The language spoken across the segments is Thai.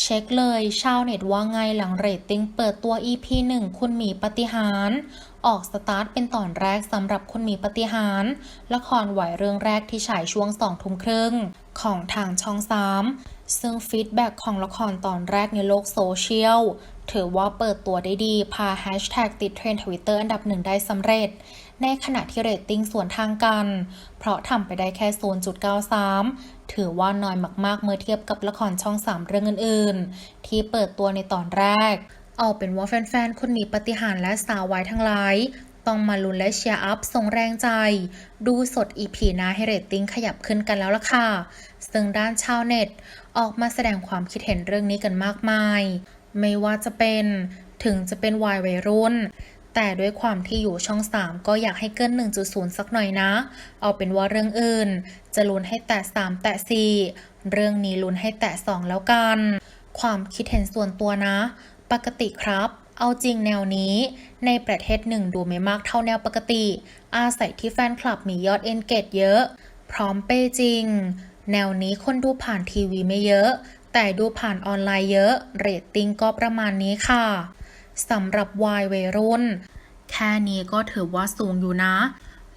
เช็คเลยชาวเน็ตว่าไงหลังเรตติ้งเปิดตัว EP 1 คุณหมีปฏิหารออกสตาร์ทเป็นตอนแรกสำหรับคุณหมีปฏิหาร ละครไหวเรื่องแรกที่ฉายช่วงสองทุ่มครึ่ง ของทางช่อง3ซึ่งฟีดแบ็กของละครตอนแรกในโลกโซเชียลถือว่าเปิดตัวได้ดี พาแฮชแท็กติดเทรนด์ทวิตเตอร์อันดับหนึ่งได้สำเร็จ ในขณะที่เรตติ้งส่วนทางกัน เพราะทำไปได้แค่ 0.93 ถือว่าน้อยมากๆ เมื่อเทียบกับละครช่อง 3 เรื่องอื่น ๆ ที่เปิดตัวในตอนแรก เอาเป็นว่าแฟน ๆ คนมีปฏิหารและสาววายทั้งหลาย ต้องมาลุ้นและเชียร์อัพส่งแรงใจ ดูสดอีพีน้าให้เรตติ้งขยับขึ้นกันแล้วล่ะค่ะ ซึ่งด้านชาวเน็ต ออกมาแสดงความคิดเห็นเรื่องนี้กันมากมาย ไม่ว่าจะเป็นถึงจะเป็นวายวัยรุ่น แต่ด้วยความที่อยู่ช่อง 3 ก็อยากให้เกิน 1.0 สักหน่อยนะ เอาเป็นว่าเรื่องอื่น จะลุ้นให้แตะ 3 แตะ 4 เรื่องนี้ลุ้นให้แตะ 2 แล้วกัน ความคิดเห็นส่วนตัวนะ ปกติครับ เอาจริงแนวนี้ ในประเทศหนึ่งดูไม่มากเท่าแนวปกติ อาศัยที่แฟนคลับมียอดเอนเกจเยอะ พร้อมเปจริง แนวนี้คนดูผ่านทีวีไม่เยอะ แต่ดูผ่านออนไลน์เยอะ เรตติ้งก็ประมาณนี้ค่ะสำหรับวายวัยรุ่น แค่นี้ก็ถือว่าสูงอยู่นะ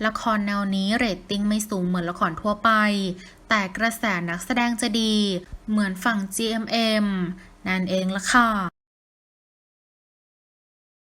ละครแนวนี้เรตติ้งไม่สูงเหมือนละครทั่วไป แต่กระแสนักแสดงจะดี เหมือนฝั่ง GMM นั่นเองละค่ะ